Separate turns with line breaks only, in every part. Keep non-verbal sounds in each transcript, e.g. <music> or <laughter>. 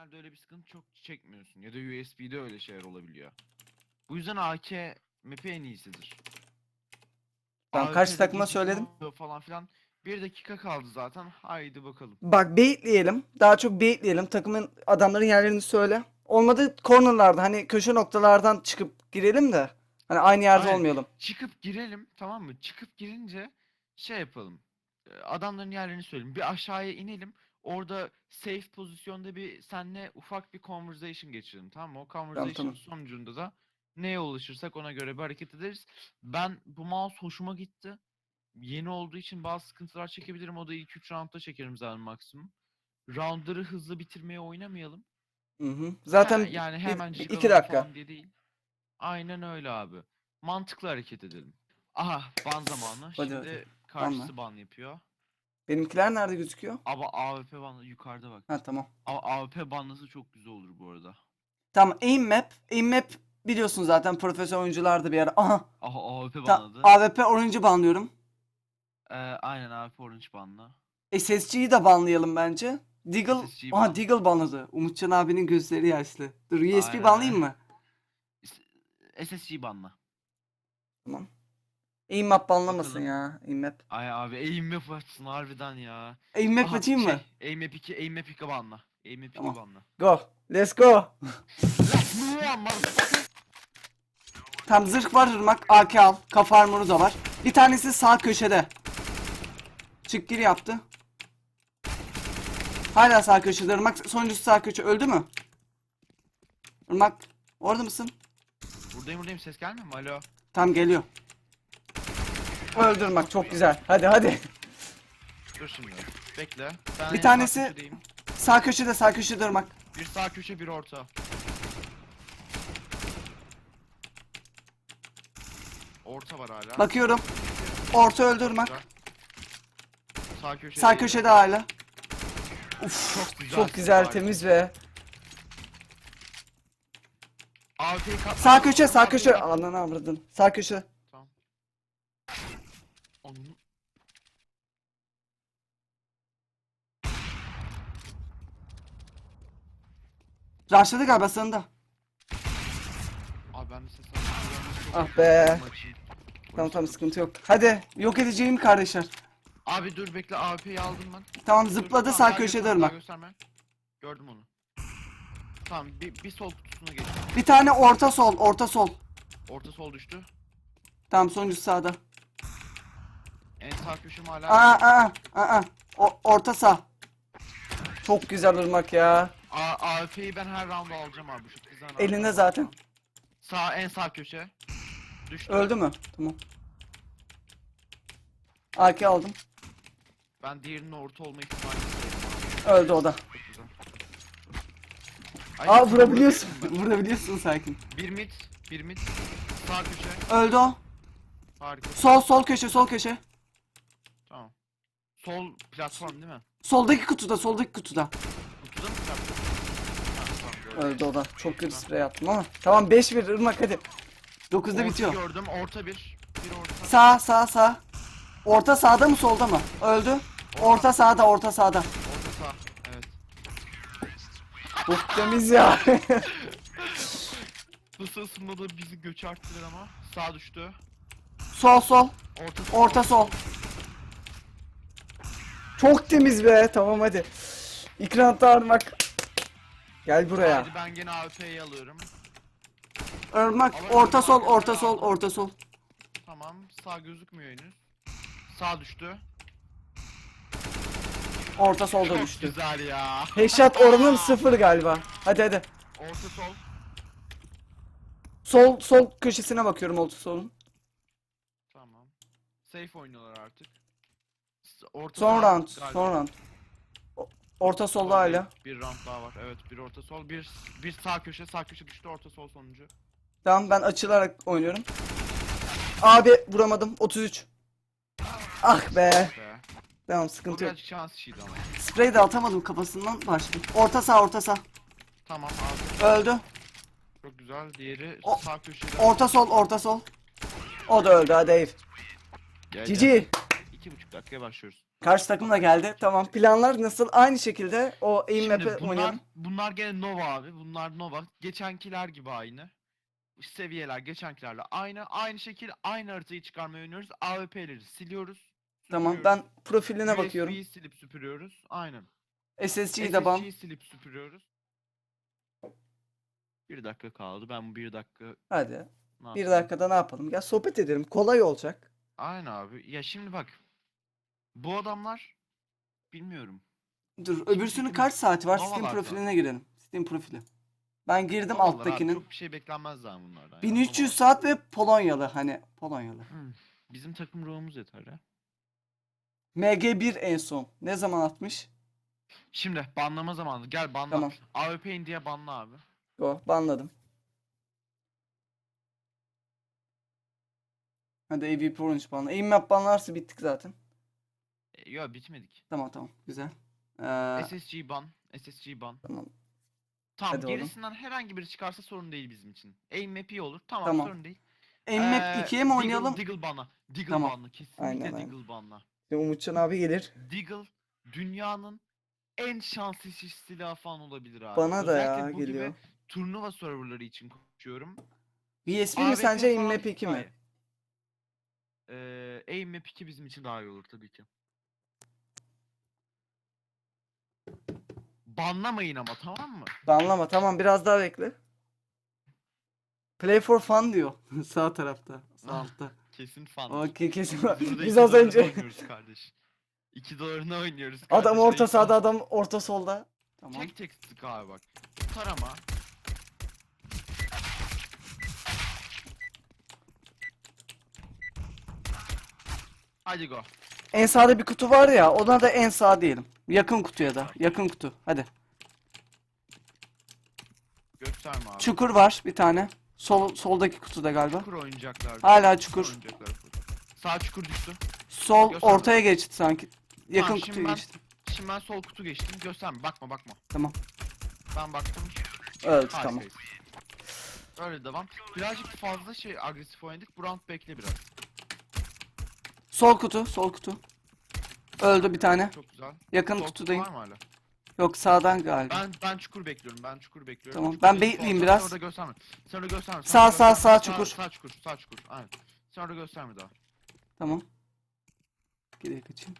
genelde öyle bir sıkıntı çok çekmiyorsun. Ya da USB'de öyle şeyler olabiliyor. Bu yüzden AK map'i en iyisidir.
Tamam, karşı
AWP'de
takıma
gecikme
söyledim.
oluyor Falan filan. Bir dakika kaldı zaten. Haydi bakalım.
Bak baitleyelim. Daha çok baitleyelim. Takımın adamların yerlerini söyle. Olmadı cornerlarda hani köşe noktalardan çıkıp girelim de. Hani aynı yerde
Aynen.
olmayalım.
Çıkıp girelim tamam mı? Çıkıp girince şey yapalım. e, Adamların yerlerini söyleyelim. Bir aşağıya inelim. Orada safe pozisyonda bir senle ufak bir conversation geçirelim tamam mı? O conversation
tamam.
sonucunda da neye ulaşırsak ona göre bir hareket ederiz. Ben bu mouse hoşuma gitti. Yeni olduğu için bazı sıkıntılar çekebilirim. O da ilk 3 roundda çekerim zaten maksimum. Roundları hızlı bitirmeye oynamayalım.
Hı hı. Zaten
Ha, yani hemen
bir- iki dakika.
diye değil. Aynen öyle abi. Mantıklı hareket edelim. Aha ban zamanı.
Hadi,
Şimdi
hadi.
karşısı ban yapıyor.
Benimkiler nerede gözüküyor?
Ama AWP banlı yukarıda bak.
Ha tamam.
Ama AWP banlası çok güzel olur bu arada.
Tamam aim map. Aim map biliyorsun zaten profesyonel oyuncularda bir ara. Aha.
Aha AWP
Ta-
banladı.
AWP orange'ı banlıyorum.
Ee, aynen AWP orange banlı.
SSG'yi de banlayalım bence. Deagle.
SSG 'yi
Aha
ban.
Deagle banladı. Umutcan abinin gözleri yaşlı. Dur USB
Aynen,
banlayayım mı?
S- SSG banlı.
Tamam. Aim map banlamasın
Bakalım.
ya. Aim map.
Ay abi aim map açsın harbiden ya.
Aim map
Aha,
açayım mı?
şey, aim map 2, aim map 2 banlı. Aim map 2
Tamam.
banlı.
Go. Let's go.
Let's move on motherfucker.
Tam zırh var ırmak. AK al. Kafa armoru da var. Bir tanesi sağ köşede. Çık gir yaptı. Hala sağ köşede ırmak. Sonuncusu sağ köşe. Öldü mü? Irmak. Orada mısın?
Buradayım buradayım ses gelmiyor mu? Alo.
Tam geliyor. Öldü ırmak. Çok güzel. Hadi hadi.
Dur şimdi. Bekle. Ben
Bir
sağ
tanesi-
köşedeyim.
Sağ köşede sağ köşede ırmak.
Bir sağ köşe bir orta. Orta var hala.
Bakıyorum. Orta öldü ırmak.
Güzel. Sağ köşe.
Sağ köşede hala. Uf,
Çok güzel.
çok güzel temiz ve
kat-
sağ köşe sağ köşe ananı avradın. Sağ köşe.
Tamam. Onun...
Rushladı galiba sağında.
Abi ben ses alıyorum.
Ah be. Tamam tamam sıkıntı yok. Hadi yok edeceğim kardeşler.
Abi dur bekle AWP'yi aldım ben.
Tamam zıpladı sağ köşede ırmak.
gösterme. Gördüm onu. Tamam bir, bir sol kutusuna geç.
Bir tane orta sol orta sol.
Orta sol düştü.
Tamam sonuncusu sağda.
En sağ köşem hala.
Aa aa aa. aa. O, orta sağ. Çok güzel ırmak ya.
A AWP'yi ben her round alacağım abi. Şu kızdan
Elinde
alacağım.
zaten.
Sağ en sağ köşe. Düştü.
Öldü mü? Tamam. AK aldım.
Ben diğerinin orta olma sayıyorum.
Öldü o da.
Çok güzel. Ay,
Aa vurabiliyorsun. Vurabiliyorsun sakin.
Bir mid, bir mid. Sağ köşe.
Öldü o.
Harika.
Sol sol köşe sol köşe.
Tamam. Sol platform değil mi?
Soldaki kutuda soldaki kutuda.
Kutuda mı platform?
Öldü o da. Çok kötü sprey attım ama. Tamam 5-1 ırmak hadi. 9'da
Orta
bitiyor.
gördüm. Orta bir. Bir orta.
Sağ sağ sağ. Orta sağda mı solda mı? Öldü. Orta sağda orta sağda.
Orta sağ. Evet.
Çok temiz ya. <laughs>
Isı ısınmada bizi göç arttırır ama. Sağ düştü.
sol sol.
Orta sol.
Orta sol. Çok temiz be. Tamam hadi. İkram tarmak. Gel buraya.
Hadi ben gene AWP'yi alıyorum.
Irmak orta sol orta sol orta sol.
Tamam. Sağ gözükmüyor henüz. Sağ düştü.
Orta solda
Çok
düştü.
güzel ya.
Headshot oranım <laughs> sıfır galiba. Hadi hadi.
Orta sol.
Sol sol köşesine bakıyorum orta solun.
Tamam. Safe oynuyorlar artık. S- Orta
Son round. Son round. Orta solda hala.
Bir round daha var. Evet bir orta sol. Bir bir sağ köşe. Sağ köşe düştü. Orta sol sonuncu.
Tamam ben açılarak oynuyorum. Abi vuramadım. 33. Ah be.
Be.
Tamam
Bu
sıkıntı yok.
birazcık şans işiydi ama.
Sprey de atamadım kafasından başladım. Orta sağ orta sağ.
Tamam abi.
Öldü.
Çok güzel. Diğeri
O-
sağ köşede.
Orta sol orta sol. O da öldü hadi Eyüp.
Gel, gel. İki buçuk dakikaya başlıyoruz.
Karşı takım da geldi. Tamam. Planlar nasıl? Aynı şekilde o aim
Şimdi
map'i
bunlar,
oynayalım.
bunlar gene Nova abi. Bunlar Nova. Geçenkiler gibi aynı. Seviyeler geçenkilerle aynı. Aynı şekil aynı haritayı çıkarmayı oynuyoruz. AWP'leri siliyoruz.
Tamam. Ben profiline bakıyorum.
USB'yi silip süpürüyoruz. Aynen.
SSG'yi de ban.
SSG'yi silip süpürüyoruz. Bir dakika kaldı. Ben bu bir dakika
Hadi. Bir dakikada ne yapalım? Ya sohbet edelim. Kolay olacak.
Aynen abi. Ya şimdi bak. Bu adamlar bilmiyorum.
Dur. Öbürsünün kaç saati var? Steam profiline girelim. Steam profili. Ben girdim
Novalar abi,
alttakinin.
Çok bir şey beklenmez daha bunlardan. ya,
1300
Novalar.
saat ve Polonyalı hani Polonyalı.
Hmm, Bizim takım ruhumuz yeter ya.
MG1 en son. Ne zaman atmış?
Şimdi banlama zamanı. Gel banla.
Tamam.
AWP in diye banla abi.
Go. Banladım. Hadi AVP Orange banla. Aim map banlarsa bittik zaten.
Yo bitmedik.
Tamam tamam. Güzel. Ee,
SSG ban. SSG ban.
tamam.
Tamam
Hadi oğlum.
gerisinden herhangi biri çıkarsa sorun değil bizim için. Aim map iyi olur. Tamam,
Tamam.
sorun değil.
Aim map
Ee,
2'ye mi oynayalım?
Deagle banla. Deagle
Tamam.
banla. Kesinlikle
Aynen, aynen.
Deagle banla.
Şimdi Umutcan abi gelir.
Deagle dünyanın en şanslı silahı falan olabilir abi.
Bana da ya
Özellikle bu gibi
geliyor.
turnuva serverları için konuşuyorum.
VSP mi sence aim map 2
daha
mi?
Ee, aim map 2 bizim için daha iyi olur tabii ki. Banlamayın ama tamam mı?
Banlama tamam biraz daha bekle. Play for fun diyor. <laughs> Sağ tarafta. Sağ altta.
Kesin fan.
Okey kesin.
Biz
Biz az önce
oynuyoruz kardeş. 2 dolarına oynuyoruz.
adam
kardeş,
orta
ayıp
sahada adam orta solda. Tamam.
Tek tek sık abi bak. Tarama. Hadi go.
En sağda bir kutu var ya ona da en sağ diyelim. Yakın kutuya da. Yakın kutu. Hadi.
Gösterme abi.
Çukur var bir tane. Sol soldaki kutuda galiba.
Çukur oynayacaklar.
Hala çukur.
Sağ çukur düştü.
Sol
Gösterme.
ortaya geçti sanki. Yakın
Tamam,
kutuya
ben-
geçti.
Şimdi ben sol kutu geçtim. Gösterme. Bakma bakma.
Tamam.
Ben baktım.
Evet tamam.
Harikayız. Öyle devam. Birazcık fazla şey agresif oynadık. Bu round bekle biraz.
Sol kutu, sol kutu. Öldü bir tane.
Çok güzel.
Yakın
Sol kutu
kutudayım.
var mı hala?
Yok sağdan galiba.
Ben ben çukur bekliyorum. Ben çukur bekliyorum.
Tamam,
Çukur
ben bekleyeyim biraz.
Sen orada gösterme. Sen orada gösterme.
Sağ,
orada
sağ,
gösterme.
sağ çukur.
Sağ çukur. Sağ çukur. Aynen. Sen orada gösterme daha.
Tamam. Geriye kaçayım.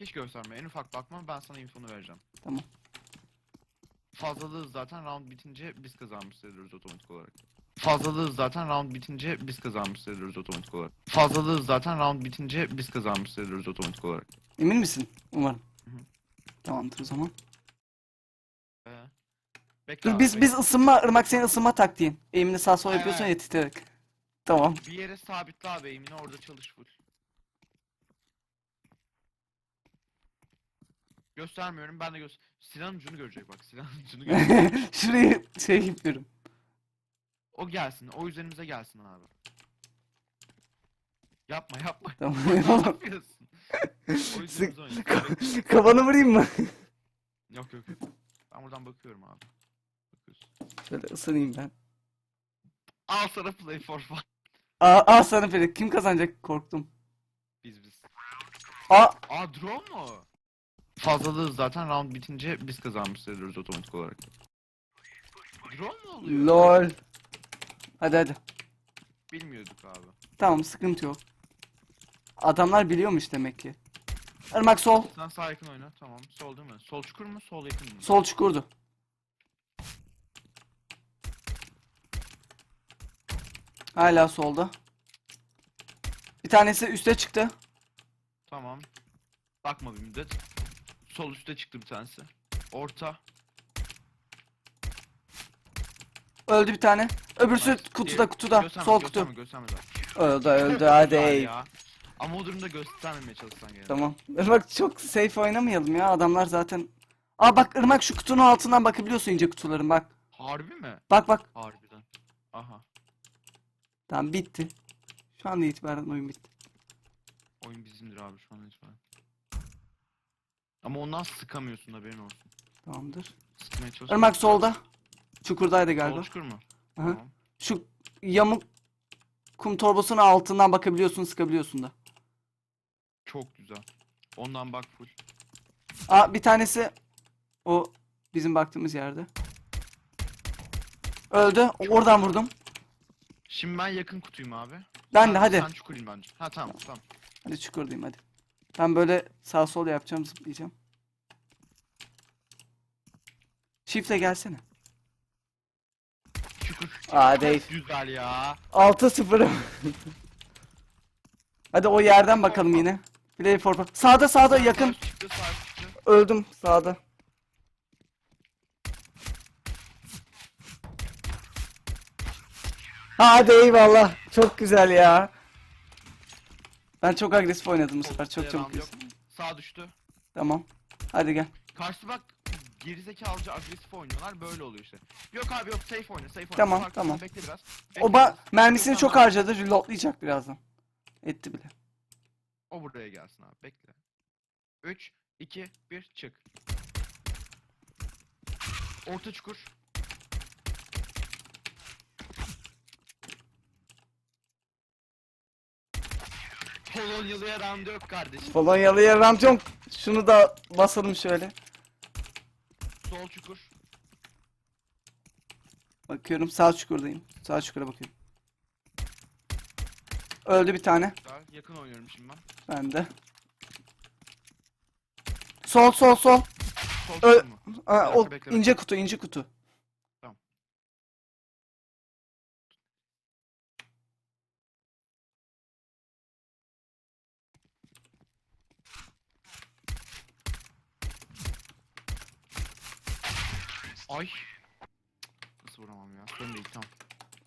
Hiç gösterme. En ufak bakma. Ben sana infonu vereceğim.
Tamam.
Fazlalığı zaten round bitince biz kazanmış sayılırız otomatik olarak. Fazlalığı zaten round bitince biz kazanmış sayılırız otomatik olarak. Fazlalığı zaten round bitince biz kazanmış sayılırız otomatik olarak.
Emin misin? Umarım.
Hı hı.
Tamamdır o zaman.
Ee, bekle
Dur
abi,
biz
bekle.
biz ısınma, ırmak senin ısınma taktiğin. Eğimini sağ sol yapıyorsun ya titreyerek. Tamam.
Bir yere sabitle abi eğimini orada çalış full. Göstermiyorum ben de göster. Silahın ucunu görecek bak silahın ucunu <laughs> görecek.
Şurayı şey yapıyorum.
O gelsin o üzerimize gelsin abi. Yapma yapma. <laughs>
Tamam.
ne yapıyorsun? O <laughs> üzerimize oynayın. Bekle.
Kafanı vurayım mı? <laughs>
Yok yok yok. Ben buradan bakıyorum abi. Bakıyorsun.
Şöyle ısınayım ben.
Al sana play for fun.
Aa, aa sana Ferit. Kim kazanacak? Korktum.
Biz biz.
Aa
Aa drone mu? Fazlalığı zaten round bitince biz kazanmış sayılırız otomatik olarak. Drone mu oluyor?
lol. Hadi hadi.
Bilmiyorduk abi.
Tamam sıkıntı yok. Adamlar biliyormuş demek ki. Irmak sol.
Sen sağ yakın oyna. Tamam. Sol değil mi? Sol çukur mu? Sol yakın mı?
Sol çukurdu. Hala solda. Bir tanesi üste çıktı.
Tamam. Bakma bir müddet. Sol üstte çıktı bir tanesi. Orta.
Öldü bir tane. Öbürsü kutuda kutuda.
Gösterme,
Sol kutu.
Gösterme zaten.
Öldü öldü
Güzel
hadi.
ya. Ama o durumda göstermemeye çalışsan gene.
Tamam. Irmak çok safe oynamayalım ya. Adamlar zaten. Aa bak Irmak şu kutunun altından bakabiliyorsun ince kutuların bak.
Harbi mi?
Bak bak.
Harbiden. Aha.
Tamam bitti. Şu anda itibaren oyun bitti.
Oyun bizimdir abi şu an itibaren. Ama ondan sıkamıyorsun haberin olsun.
Tamamdır.
Sıkmaya.
Irmak solda. Çukurdaydı
Sol
galiba.
çukur mu?
Aha.
Tamam.
Şu yamuk kum torbasının altından bakabiliyorsun, sıkabiliyorsun da.
Çok güzel. Ondan bak full.
Aa bir tanesi o bizim baktığımız yerde. Öldü. Oradan vurdum.
Şimdi ben yakın kutuyum abi.
Ben de hadi.
Sen çukurayım bence. Ha tamam tamam.
Hadi çukurdayım hadi. Ben böyle sağ sol yapacağım zıplayacağım. Shift'e gelsene. <laughs> Aa Dave.
Güzel ya.
6-0'ım. <laughs> Hadi o yerden bakalım yine. Play for. Sağda sağda yakın.
Sağ çıktı sağ çıktı.
Öldüm sağda. Hadi eyvallah. Çok güzel ya. Ben çok agresif oynadım bu sefer. Çok çok
yok.
güzel.
Sağ düştü.
Tamam. Hadi gel.
Karşı bak gerizekalıca agresif oynuyorlar böyle oluyor işte. Yok abi yok safe oyna safe oyna.
Tamam,
Arkasında
tamam.
Bekle biraz. Bekle
ba
biraz.
mermisini
Çok tamam.
harcadı. Reloadlayacak birazdan. Etti bile.
O buraya gelsin abi bekle. 3, 2, 1 çık. Orta çukur. Polonyalıya round yok kardeşim.
Polonyalı'ya ramcon. Şunu da basalım şöyle.
Sol çukur.
Bakıyorum sağ çukurdayım. Sağ çukura bakıyorum. Öldü bir tane.
Güzel. Yakın oynuyorum şimdi ben.
Ben de. Sol sol sol.
Sol
Ö-
çukur mu?
Aa, o
bekle,
ince
bekle.
kutu ince kutu.
Ay. Nasıl vuramam ya? Sorun değil tamam.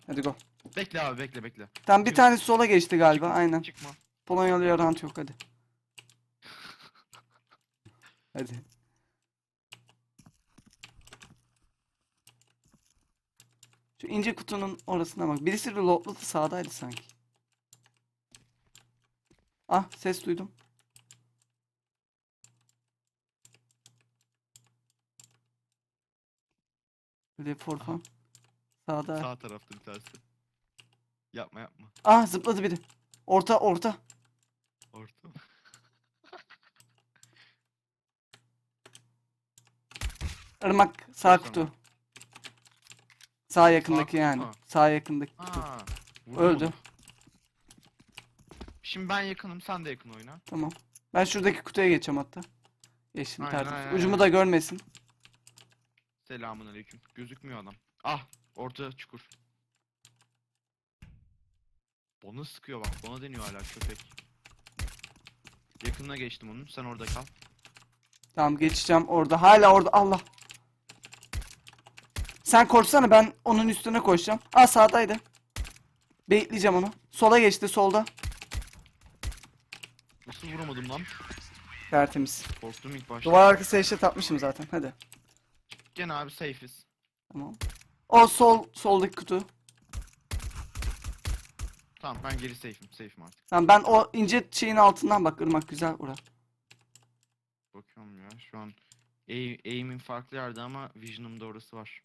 Hadi go.
Bekle abi bekle bekle.
Tam bir tanesi sola geçti galiba.
Çıkma,
Aynen.
Çıkma.
Polonyalı'ya rant yok hadi. <laughs> Hadi. Şu ince kutunun orasına bak. Birisi reloadladı sağdaydı sanki. Ah ses duydum. Fun. Sağda.
Sağ tarafta bir tanesi. Yapma yapma.
Ah zıpladı biri. Orta orta.
Orta. <laughs>
Irmak sağ
Dur
kutu. Sağ yakındaki
kutu
yani.
mu?
Sağ yakındaki kutu.
Aa,
Öldü.
Şimdi ben yakınım sen de yakın oyna.
Tamam. Ben şuradaki kutuya geçeceğim hatta. Geçtim
Aynen,
tertemiz.
aynen,
Ucumu da görmesin.
Selamun aleyküm. Gözükmüyor adam. Ah orta çukur. Bana sıkıyor bak bana deniyor hala köpek. Yakınına geçtim onun sen orada kal.
Tamam geçeceğim orada. Hala orada. Allah. Sen koşsana ben onun üstüne koşacağım. Aa sağdaydı. Bekleyeceğim onu. Sola geçti solda.
Nasıl vuramadım lan?
Tertemiz.
Korktum ilk başta.
Duvar arkası eşit atmışım zaten. Hadi.
Gene abi safe'iz.
Tamam. O sol soldaki kutu.
Tamam ben geri safe'im. Safe'im artık.
Tamam ben o ince şeyin altından bak ırmak güzel ora.
Bakıyorum ya şu an aim, aim'im farklı yerde ama vision'ımda orası var.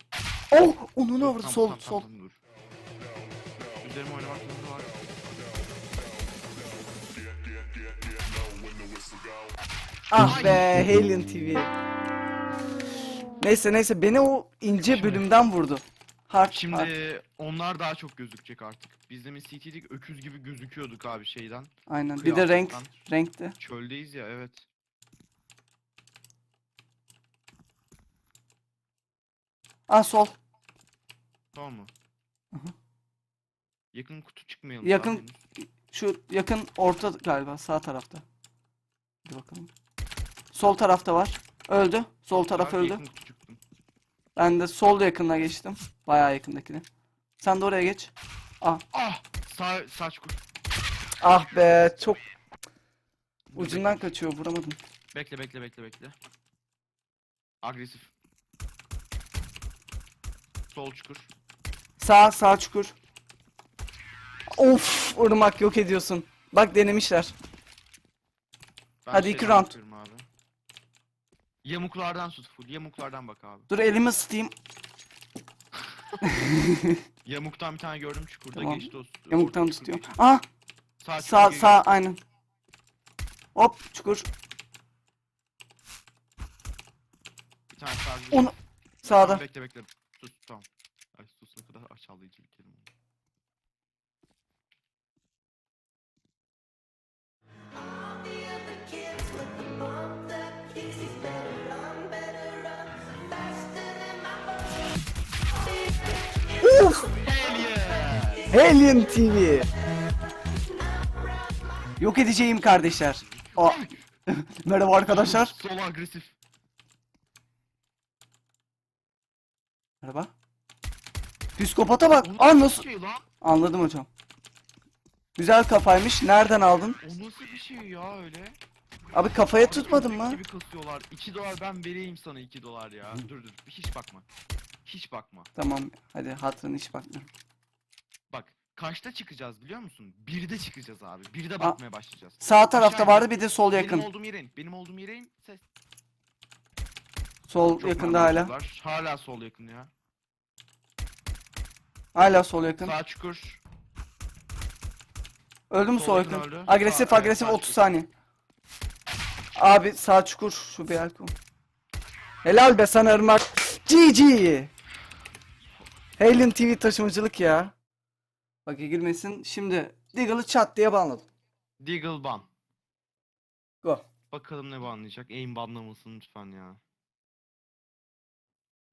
Oh!
Dur,
over
tamam,
sol
tamam,
sol.
tamam, dur. Üzerime oynamak zorunda var.
Ah be Alien TV. Neyse neyse beni o ince
Şimdi-
bölümden vurdu. Hard, hard.
Şimdi onlar daha çok gözükecek artık. Biz demin CT'lik öküz gibi gözüküyorduk abi şeyden.
Aynen. Bir de renk
kıyafetten.
renkte.
Çöldeyiz ya evet.
Ah sol.
Tamam mı? Yakın kutu çıkmayalım.
Yakın-
daha henüz.
Şu yakın orta galiba sağ tarafta. Hadi bakalım. Sol tarafta var. Öldü. Sol taraf
Abi
öldü.
Yakın kutu.
Ben de sol yakınına geçtim. Bayağı yakındakine. Sen de oraya geç.
Ah! Sağ, saç kur.
Ah be çok ucundan kaçıyor vuramadım.
Bekle bekle bekle bekle. Agresif. Sol çukur.
Sağ sağ çukur. Of ırmak yok ediyorsun. Bak denemişler.
Ben
Hadi
şey
iki round.
yapıyorum Abi. Yamuklardan tut full. Yamuklardan bak abi.
Dur elimi ısıtayım. <laughs>
Yamuktan bir tane gördüm çukurda
Tamam.
geçti o.
Yamuktan
çukur
tutuyorum.
geçti.
Ah
Sağ
sağ
çukur
sağ aynen. Hop çukur.
Bir tane sadece.
Onu sağda.
Bekle bekle. Sus tamam. Ay sus ne kadar aşağılayıcı bir kelime. oldu.
Alien TV. Yok edeceğim kardeşler. Aa, <laughs> Merhaba arkadaşlar.
Sol agresif.
Merhaba. Psikopata bak. Aa nasıl?
şey?
Anladım hocam. Güzel kafaymış. Nereden aldın?
O nasıl bir şey ya öyle?
Abi kafaya tutmadın mı?
gibi kasıyorlar. 2 dolar ben vereyim sana 2 dolar ya. Dur dur hiç bakma. Hiç bakma.
Tamam. Hadi hatırını hiç bakmıyorum.
Kaçta çıkacağız biliyor musun? 1'de çıkacağız abi. 1'de bakmaya başlayacağız.
Sağ tarafta
Aşağı
vardı bir de sol
Benim
yakın.
olduğum yere in. Benim olduğum yere in. Ses.
Sol
Çok
yakında hala.
Hala sol yakın ya.
Hala sol yakın.
Sağ çukur.
Öldü mü
sol
sol
yakın
yakın?
öldü.
Agresif
Sağ- evet,
agresif
sağ
30
çukur.
saniye. Abi sağ çukur şu bir kum. Helal be sana Irmak. GG. Halen TV taşımacılık ya. Bak girmesin. Şimdi Deagle'ı çat diye banladım.
Deagle ban.
Go.
Bakalım ne banlayacak. Aim banlamasın lütfen ya.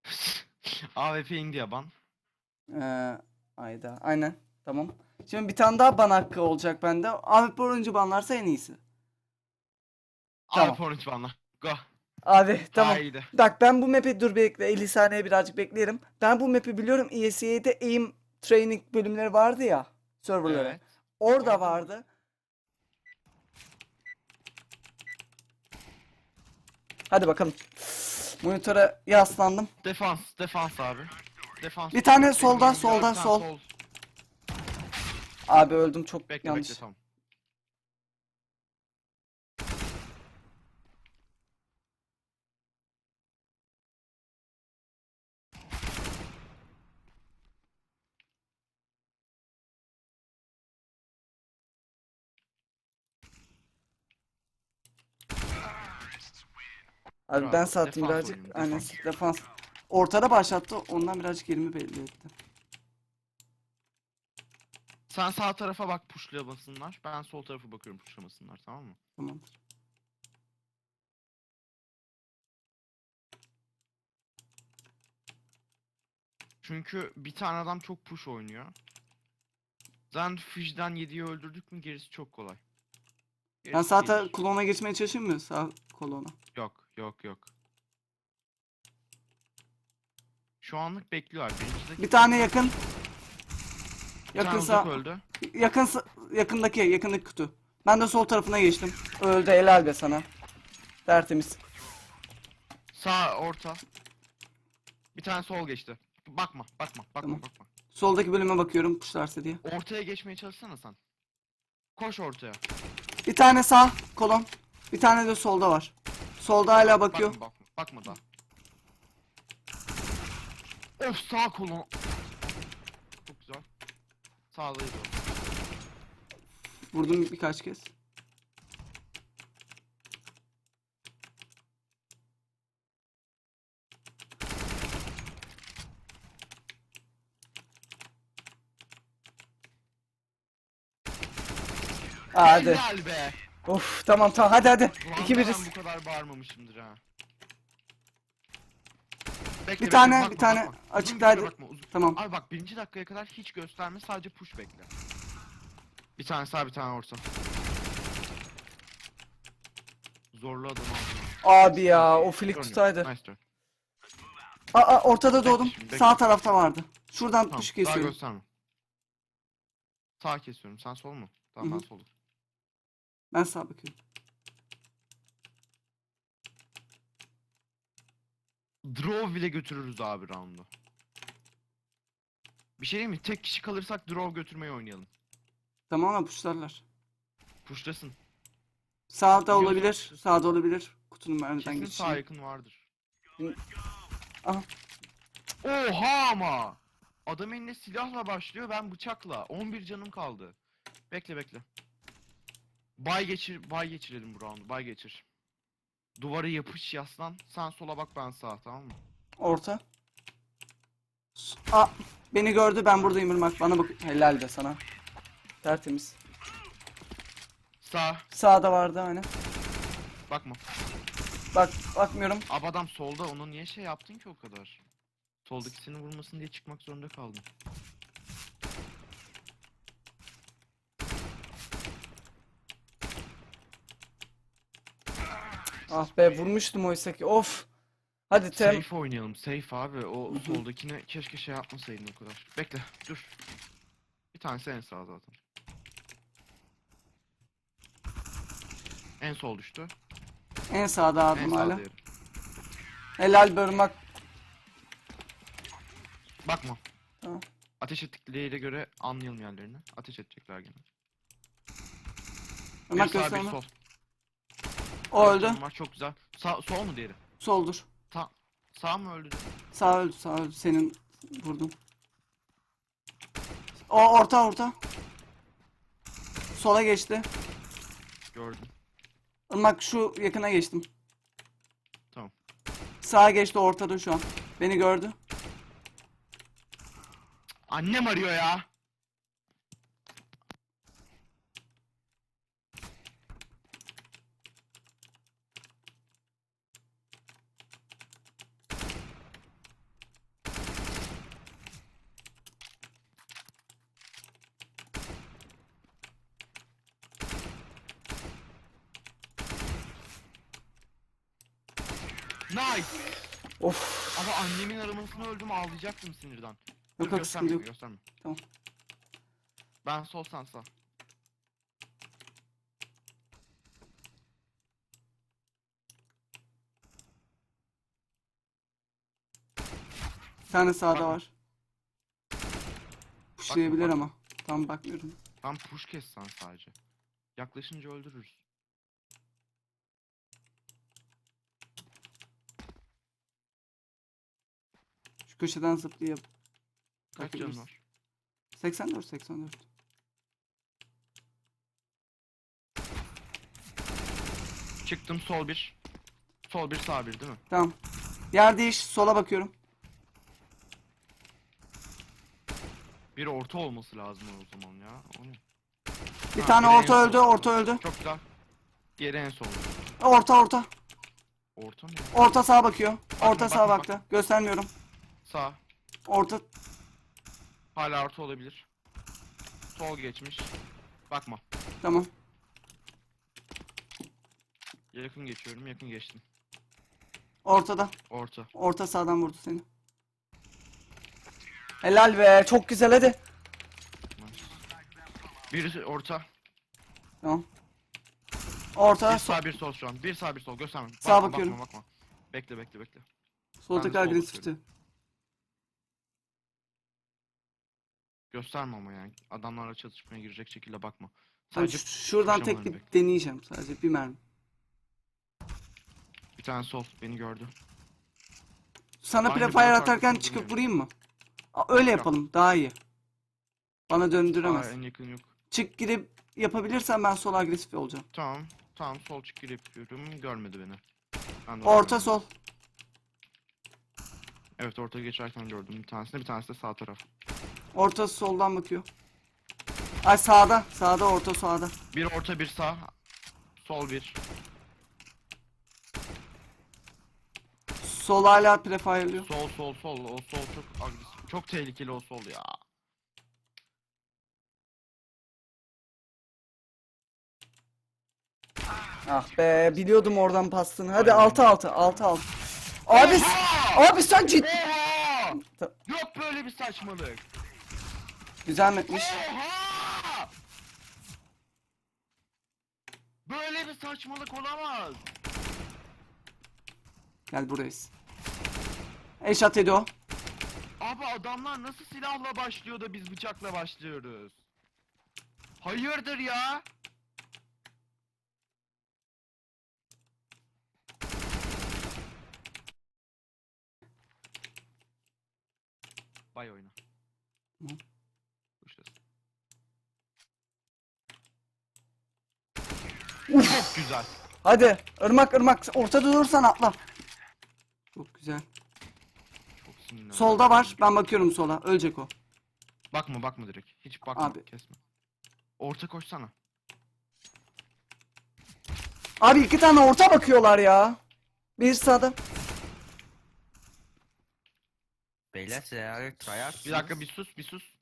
<laughs> AWP India ban.
Ee, ayda. Aynen. Tamam. Şimdi bir tane daha ban hakkı olacak bende. Ahmet oyuncu banlarsa en iyisi. Tamam.
AWP Orange banla. Go.
Abi tamam.
Haydi.
Bak ben bu map'i dur bekle 50 saniye birazcık bekleyelim. Ben bu map'i biliyorum. ESE'de aim training bölümleri vardı ya. Serverları.
Evet.
Orada vardı. Hadi bakalım. Monitöre yaslandım.
Defans, defans abi. Defans.
Bir tane
bir tane
sol. Abi öldüm çok
Bekle
yanlış.
bekle tamam.
Abi
Bravo.
ben sattım
Defans
birazcık.
oyunu,
Aynen
defans.
defans. Ortada başlattı. Ondan birazcık yerimi belli etti.
Sen sağ tarafa bak pushlamasınlar. Ben sol tarafa bakıyorum pushlamasınlar tamam mı?
Tamamdır.
Çünkü bir tane adam çok push oynuyor. Zaten Fij'den 7'yi öldürdük mü gerisi çok kolay.
Ben
Gerisi
sağ ta- kolona geçmeye çalışayım mı? Sağ kolona.
Yok yok yok. Şu anlık bekliyorlar. Birincide
Bir tane yakın.
bir tane
Yakın
uzak
sağ.
öldü.
Yakın sa- yakındaki yakındaki kutu. Ben de sol tarafına geçtim. Öldü helal be sana. Tertemiz.
Sağ orta. Bir tane sol geçti. Bakma bakma bakma
Tamam.
bakma.
Soldaki bölüme bakıyorum kuşlarsa diye.
Ortaya geçmeye çalışsana sen. Koş ortaya.
Bir tane sağ kolon. Bir tane de solda var. Solda hala bakıyor.
Bakma bakma. Bakma daha. Of sağ kolon. Çok güzel. Sağdayız o.
Vurdum birkaç kez. Hadi.
Helal be.
Of tamam tamam hadi hadi.
Ulan
2
ben
biriz.
bu kadar bağırmamışımdır ha. Bekle,
Bir
bekle,
tane
bakma,
bir tane
bakma, uzun-
Tamam.
Abi bak birinci dakikaya kadar hiç gösterme sadece push bekle. Bir tane sağ bir tane orta. Zorlu adam aldım.
Abi ya o flick
Turn
tutaydı.
yok, Nice turn.
Aa ortada doğdum.
şimdi, bekle.
Sağ tarafta vardı. Şuradan
Tamam
kuş
daha
kesiyorum.
gösterme. Sağ kesiyorum sen sol mu? Tamam
Hı
ben solum.
Ben sağa bakıyorum.
Draw bile götürürüz abi round'u. Bir şey diyeyim mi? Tek kişi kalırsak draw götürmeyi oynayalım.
Tamam ama puşlarlar.
Pushlasın.
Sağda
Biliyorsun.
olabilir. Sağda olabilir. Kutunun mermiden
Kesin
geçişi.
sağ yakın vardır.
Aha.
Oha ama! Adam eline silahla başlıyor ben bıçakla. 11 canım kaldı. Bekle bekle. Bay geçir, bay geçirelim bu roundu. Bay geçir. Duvara yapış yaslan. Sen sola bak ben sağa tamam mı?
Orta. S- Aa, beni gördü ben buradayım Irmak. Bana bak. Helal de sana. Tertemiz.
Sağ.
Sağda vardı aynen.
Bakma.
Bak bakmıyorum.
Abi adam solda onu niye şey yaptın ki o kadar? Soldakisini vurmasın diye çıkmak zorunda kaldım.
Ah be vurmuştum oysa ki. Of. Hadi tem.
Safe oynayalım. Safe abi. O soldakine keşke şey yapmasaydın o kadar. Bekle. Dur. Bir tanesi en sağ zaten. En sol düştü.
En sağda
En
abim
sağ
hala.
diğeri.
Helal be Irmak.
Bakma.
Tamam.
Ateş ettikleriyle göre anlayalım yerlerini. Ateş edecekler gene. Bir
Irmak
sağ bir
gösterme.
sol.
O öldü.
Var çok güzel. Sağ, sol mu diğeri?
Soldur.
Sağ, sağ mı öldü?
Sağ öldü sağ öldü. Senin vurdum. O orta orta. Sola geçti.
Gördüm.
Irmak şu yakına geçtim.
Tamam.
Sağa geçti ortada şu an. Beni gördü.
Annem arıyor ya. Nice.
Of.
Ama annemin aramasını öldüm ağlayacaktım sinirden.
Yok
Dur,
yok
gösterme,
sıkıntı yok.
gösterme.
Tamam.
Ben sol sen sağ.
Bir tane sağda
Bakma.
var. Pushlayabilir
bakma.
ama. Tam bakmıyorum.
Ben push kes sen sadece. Yaklaşınca öldürürüz.
Şu köşeden zıplayıp.
Kaç canın var?
84 84.
Çıktım sol bir. Sol bir sağ bir değil mi?
Tamam. Yer değiş. Sola bakıyorum.
Bir orta olması lazım o zaman ya. O ne?
Bir
Ha,
tane
biri en
orta öldü.
sol.
Orta öldü.
Çok güzel. Diğeri en sol.
Orta orta.
Orta mı?
Orta sağa bakıyor. Orta
Bakma,
sağa
bakma,
baktı. Göstermiyorum.
Sağ.
Orta
Hala orta olabilir. Sol geçmiş. Bakma.
tamam.
Yakın geçiyorum. Yakın geçtim.
Ortada.
Orta.
Orta sağdan vurdu seni. Helal be. Çok güzel hadi.
Bir orta.
Tamam. Orta.
Bir sağ bir sol şu an. Bir sağ bir sol. Gösterme.
Sağa
Bakma,
bakıyorum.
Bakma bakma. Bekle bekle bekle.
Sol tekrar
sol
agresifti.
Gösterme ama yani. Adamlarla çatışmaya girecek şekilde bakma. Sadece
şuradan tek bir
bekle.
deneyeceğim sadece bir mermi.
bir tane sol beni gördü.
Sana
Aynı
prefire atarken
arkasında
çıkıp vurayım mı? Aa, öyle
Yok.
yapalım daha iyi. Bana
Aa,
döndüremez.
en yakın yok.
Çık girip yapabilirsen ben sol agresif olacağım.
Tamam. Tamam sol çık gir yapıyorum. Görmedi beni. Ben de
Orta
görmedim.
sol.
Evet orta geçerken gördüm bir tanesini. Bir tanesi de sağ taraf.
Orta soldan bakıyor. Ay sağda. Sağda orta sağda.
Bir orta bir sağ. Sol bir.
Sol hala prefire'lıyor.
Sol sol sol. O sol çok agresif. Çok tehlikeli o sol ya.
Ah be biliyordum oradan pastığını. Hadi
Aynen.
6 6 6 6. Abi
Oha!
abi sen ciddi.
Oha!
Ta-
Yok böyle bir saçmalık.
Güzel metmiş.
Oha! Böyle bir saçmalık olamaz.
Gel buradayız. Eşat ediyor.
Abi adamlar nasıl silahla başlıyor da biz bıçakla başlıyoruz? Hayırdır ya? Bay oyna.
Hı.
Kuşlasın. Çok güzel.
Hadi ırmak ırmak ortada durursan atla. Çok güzel.
Çok sinirlendim.
Solda var. Ben bakıyorum sola. Ölecek o.
Bakma bakma direkt. Hiç bakma
Abi.
kesme. Orta koşsana.
Abi iki tane orta bakıyorlar ya. Bir sağda.
Beyler siz eğer tryhard
Bir dakika bir sus bir sus.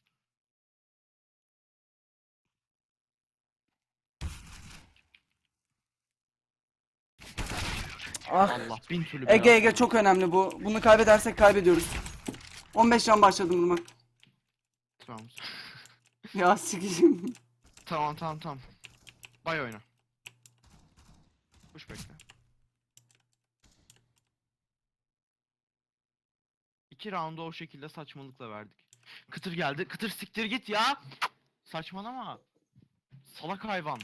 Ah.
Allah bin türlü
Ege
bela.
Ege çok önemli bu. Bunu kaybedersek kaybediyoruz. 15 can başladım ırmak.
Tamam. <laughs>
Ya sikeyim.
Tamam tamam tamam. Bay oyna. Kuş bekle. İki roundu o şekilde saçmalıkla verdik. Kıtır geldi. Kıtır siktir git ya. Saçmalama. Salak hayvan.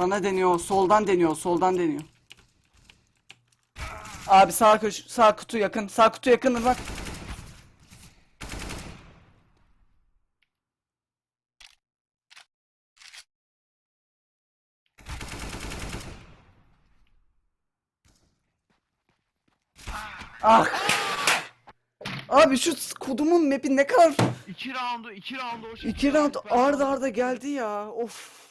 Bana deniyor. Soldan deniyor. Soldan deniyor. Abi sağ köş sağ kutu yakın. Sağ kutu yakın ırmak. Ah. Abi şu kodumun map'i ne kadar
İki roundu, iki roundu o şekilde.
iki round
verdik. Ben
arda
sana-
arda geldi ya. Of.